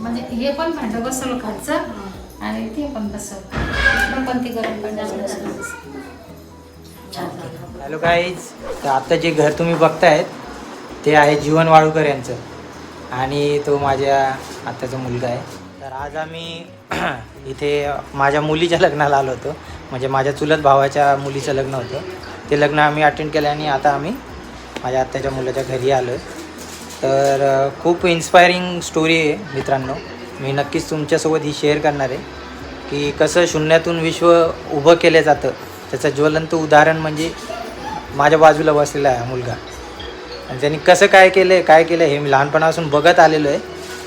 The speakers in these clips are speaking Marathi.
म्हणजे हे पण भांडं बसवलं खालचं आणि ते पण बसवलं पण ते गरम पण हॅलो गाईज तर आता जे घर तुम्ही बघतायत ते आहे जीवन वाळूकर यांचं. आणि तो माझ्या आत्याचा मुलगा आहे. तर आज आम्ही इथे माझ्या मुलीच्या लग्नाला आलो होतो. म्हणजे माझ्या चुलत भावाच्या मुलीचं लग्न होतं. ते लग्न आम्ही अटेंड केलं आणि आता आम्ही माझ्या आत्याच्या मुलाच्या घरी आलो आहे तर खूप इन्स्पायरिंग स्टोरी आहे मित्रांनो. मी नक्कीच तुमच्यासोबत ही शेअर करणार आहे की कसं शून्यातून विश्व उभं केलं जातं. त्याचं ज्वलंत उदाहरण म्हणजे माझ्या बाजूला बसलेला आहे मुलगा. आणि त्यांनी कसं काय केलं आहे काय केलं हे मी लहानपणापासून बघत आलेलो आहे.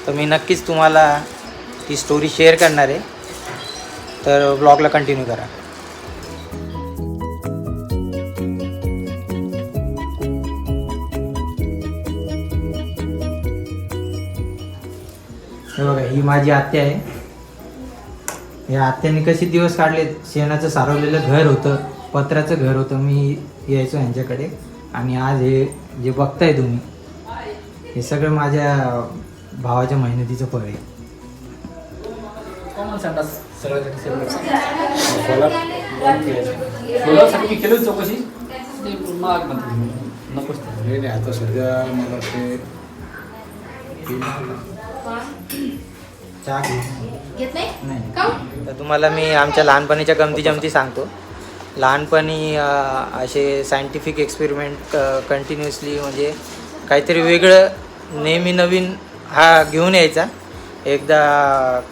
तर मी नक्कीच तुम्हाला ती स्टोरी शेअर करणार आहे. तर ब्लॉगला कंटिन्यू करा. हे बघा ही माझी आत्या आहे. या आत्याने कसे दिवस काढले शेणाचं सारवलेलं घर होतं पत्राचं घर होतं. मी यायचो यांच्याकडे. आणि आज हे जे बघताय तुम्ही हे सगळं माझ्या भावाच्या मेहनतीचं फळ आहे. मी केलं चौकशी. ते नकोच ते. आता सध्या मला वाटते चहा घेऊ. घेत नाही? नाही. का? तर तुम्हाला मी आमच्या लहानपणीच्या गमती जमती सांगतो. लहानपणी असे सायंटिफिक एक्सपेरिमेंट कंटिन्युअसली म्हणजे काहीतरी वेगळं नेहमी नवीन हा घेऊन यायचा. एकदा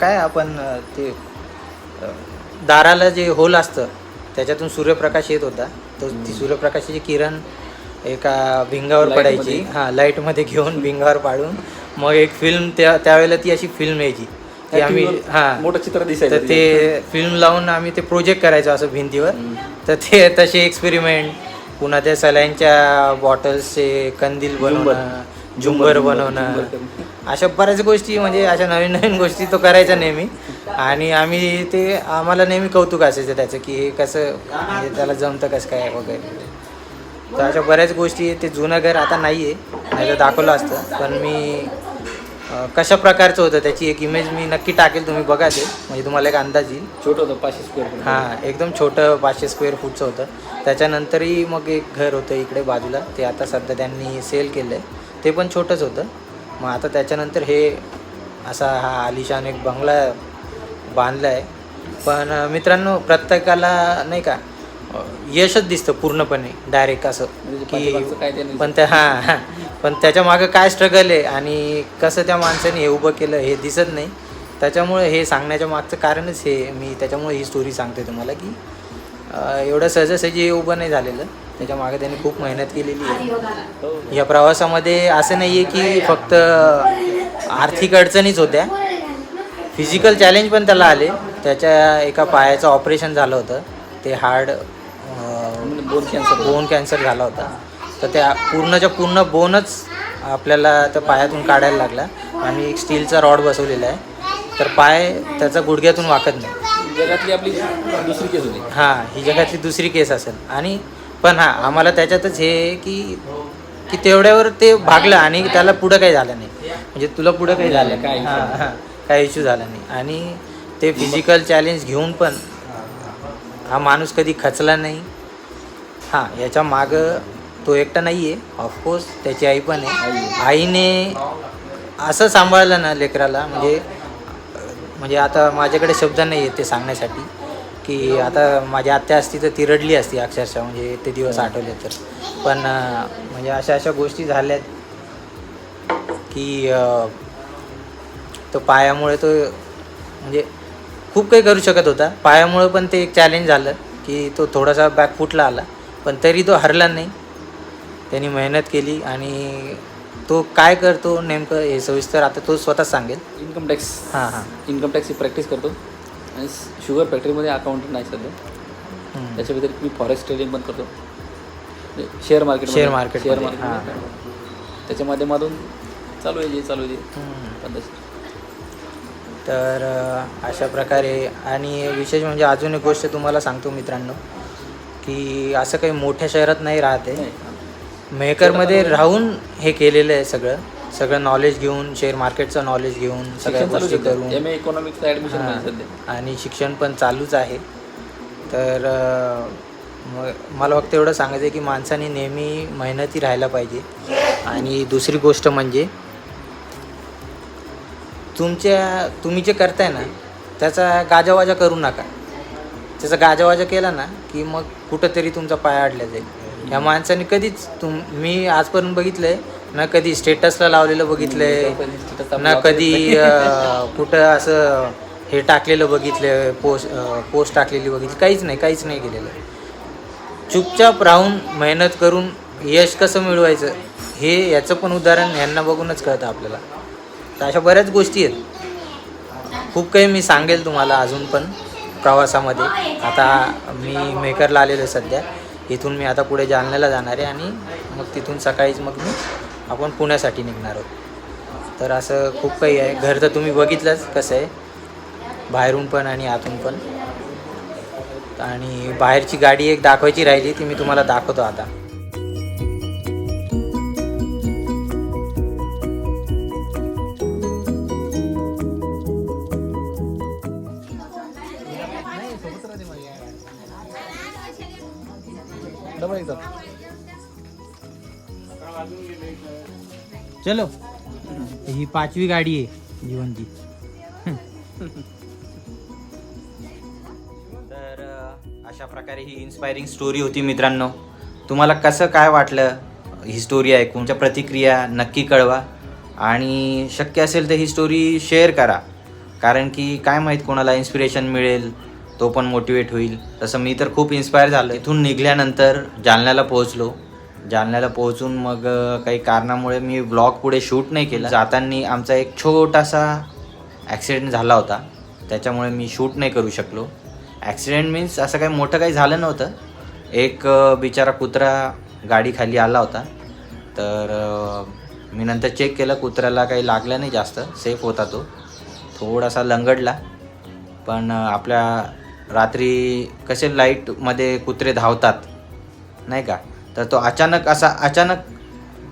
काय आपण ते दाराला जे होल असतं त्याच्यातून सूर्यप्रकाश येत होता. तो ती सूर्यप्रकाशाची किरण एका भिंगावर पडायची? हां लाईटमध्ये घेऊन भिंगावर पाडून मग एक फिल्म त्या त्यावेळेला ती अशी फिल्म यायची. ती आम्ही हां. मोठं चित्र दिसायचं तर ते. फिल्म लावून आम्ही ते प्रोजेक्ट करायचो असं भिंतीवर. तर ते तसे एक्सपेरिमेंट पुन्हा त्या सलाईनच्या बॉटल्सचे कंदील बनवणं झुंबर बनवणं. अशा बऱ्याच गोष्टी म्हणजे अशा नवीन नवीन गोष्टी तो करायचा नेहमी. आणि आम्ही ते आम्हाला नेहमी कौतुक असायचं त्याचं की हे कसं म्हणजे त्याला जमतं कसं काय वगैरे. तर अशा बऱ्याच गोष्टी ते जुनं घर आता नाही आहे नाही तर दाखवलं असतं. पण मी कशा प्रकारचं होतं त्याची एक इमेज मी नक्की टाकेल. तुम्ही बघा ते. म्हणजे तुम्हाला एक अंदाज येईल. छोटं होतं पाचशे स्क्वेअर फूट हां एकदम छोटं पाचशे स्क्वेअर फूटचं होतं. त्याच्यानंतरही मग एक घर होतं इकडे बाजूला. ते आता सध्या त्यांनी सेल केलं आहे ते पण छोटंच होतं. मग आता त्याच्यानंतर हे असा हा आलिशान एक बंगला बांधला आहे पण मित्रांनो प्रत्येकाला नाही का यशच दिसतं पूर्णपणे डायरेक्ट असं. म्हणजे की पण त्या हां हां. पण त्याच्या मागं काय स्ट्रगल आहे आणि कसं त्या माणसाने हे उभं केलं हे दिसत नाही त्याच्यामुळे हे सांगण्याच्या मागचं कारणच हे मी त्याच्यामुळे ही स्टोरी सांगते तुम्हाला की एवढं सहजासहजी हे उभं नाही झालेलं. त्याच्यामागे त्यांनी खूप मेहनत केलेली आहे. या प्रवासामध्ये असं नाही आहे की फक्त आर्थिक अडचणीच होत्या. फिजिकल चॅलेंज पण त्याला आले. त्याच्या एका पायाचं ऑपरेशन झालं होतं. ते hard bone cancer bone cancer झाला होता. तर त्या पूर्णच्या पूर्ण बोनच आपल्याला त्या पायातून काढायला लागला आणि एक स्टीलचा रॉड बसवलेला आहे. तर पाय त्याचा गुडघ्यातून वाकत नाही. जगातली आपली दुसरी केस होती. हां ही जगातली दुसरी केस असेल. आणि पण हां आम्हाला त्याच्यातच हे की की तेवढ्यावर ते भागलं आणि त्याला पुढं काही झालं नाही. म्हणजे तुला पुढं काही झालं काय हां हां काही इश्यू झाला नाही. आणि ते फिजिकल चॅलेंज घेऊन पण हा माणूस कधी खचला नाही. हां याच्या मागं तो एकटा नाही आहे ऑफकोर्स त्याची आई पण आहे. आईने असं सांभाळलं ना लेकराला म्हणजे म्हणजे आता माझ्याकडे शब्द नाही आहेत ते सांगण्यासाठी की आता माझी आत्या असती तर ती रडली असती अक्षरशः म्हणजे ते दिवस आठवले तर. पण म्हणजे अशा अशा गोष्टी झाल्यात की तो पायामुळे तो म्हणजे खूप काही करू शकत होता. पायामुळे पण ते एक चॅलेंज झालं की तो थोडासा बॅक फुटला आला. पण तरी तो हरला नाही. त्यांनी मेहनत केली आणि तो काय करतो नेमकं हे सविस्तर आता तो स्वतः सांगेल. इन्कम टॅक्स हां हां. इन्कम टॅक्सची प्रॅक्टिस करतो. आणि शुगर फॅक्टरीमध्ये अकाउंटंट नाही सध्या. त्याच्या व्यतिरिक्त मी फॉरेक्स ट्रेडिंग पण करतो. Share market Share market share market त्याच्या माध्यमातून चालू आहे जे चालू आहे. तर अशा प्रकारे आणि विशेष म्हणजे अजून एक गोष्ट तुम्हाला सांगतो मित्रांनो. की असं काही मोठ्या शहरात नाही राहते. मेकरमध्ये राहून हे केलेलं आहे सगळं. सगळं नॉलेज घेऊन शेअर मार्केटचं नॉलेज घेऊन सगळ्या गोष्टी करून. इकॉनॉमिक्सचं ॲडमिशन हां. आणि शिक्षण पण चालूच आहे. तर मला फक्त एवढं सांगायचं आहे की माणसाने नेहमी मेहनती राहायला पाहिजे. आणि दुसरी गोष्ट म्हणजे तुमच्या तुम्ही जे करताय ना त्याचा गाजावाजा करू नका. त्याचा गाजावाजा केला ना की मग कुठंतरी तुमचा पाय अडल्या जाईल. या माणसाने कधीच तुम मी आजपर्यंत बघितलं आहे ना कधी स्टेटसला लावलेलं बघितलं आहे ना कधी कुठं असं हे टाकलेलं बघितलं पोस्ट पोस्ट टाकलेली बघितली काहीच नाही काहीच नाही केलेलं. चुपचाप राहून मेहनत करून यश कसं मिळवायचं हे याचं पण उदाहरण यांना बघूनच कळतं आपल्याला. तर अशा बऱ्याच गोष्टी आहेत. खूप काही मी सांगेल तुम्हाला अजून पण. प्रवासामध्ये. आता मी मेकरला आलेलो आहे सध्या. इथून मी आता पुढे जालन्याला जाणार आहे आणि मग तिथून सकाळीच मग मी आपण पुण्यासाठी निघणार आहोत. तर असं खूप काही आहे. घर तर तुम्ही बघितलंच कसं आहे. बाहेरून पण आणि आतून पण. आणि बाहेरची गाडी एक दाखवायची राहिली ती मी तुम्हाला दाखवतो आता. चलो। ही पाचवी गाडी आहे जीवनची. तर अशा प्रकारे ही इन्स्पायरिंग स्टोरी होती मित्रांनो. तुम्हाला कसं काय वाटलं ही स्टोरी ऐकून? तुमच्या प्रतिक्रिया नक्की कळवा. आणि शक्य असेल तर ही स्टोरी शेअर करा. कारण की काय माहीत कोणाला इन्स्पिरेशन मिळेल तो पण मोटिवेट होईल. तसं मी तर खूप इन्स्पायर झालो इथून निघाल्यानंतर जालन्याला पोहोचलो. जालन्याला पोहोचून मग काही कारणामुळे मी ब्लॉग पुढे शूट नाही केला. जाताना आमचा एक छोटासा ॲक्सिडेंट झाला होता. त्याच्यामुळे मी शूट नाही करू शकलो. ॲक्सिडेंट मीन्स असं काही मोठं काही झालं नव्हतं. एक बिचारा कुत्रा गाडीखाली आला होता. तर मी नंतर चेक केलं कुत्र्याला काही लागलं नाही जास्त. सेफ होता तो. थोडासा लंगडला. पण आपल्या रात्री कसे लाईटमध्ये कुत्रे धावतात नाही का? तर तो अचानक असा अचानक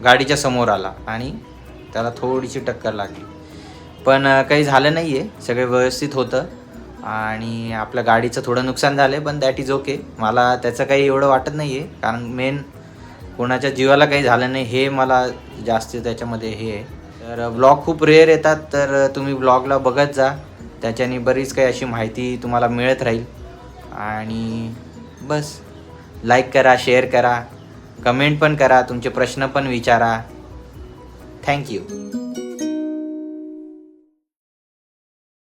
गाडीच्या समोर आला आणि त्याला थोडीशी टक्कर लागली. पण काही झालं नाही आहे सगळे व्यवस्थित होतं आणि आपल्या गाडीचं थोडं नुकसान झालं आहे पण दॅट इज ओके मला त्याचं काही एवढं वाटत नाही आहे कारण मेन कोणाच्या जीवाला काही झालं नाही हे मला जास्त त्याच्यामध्ये हे आहे. तर ब्लॉग खूप रेअर येतात तर तुम्ही ब्लॉगला बघत जा. त्याच्याने बरीच काही अशी माहिती तुम्हाला मिळत राहील. आणि बस लाईक करा शेअर करा. कमेंट पण करा तुमचे प्रश्न पण विचारा. थँक्यू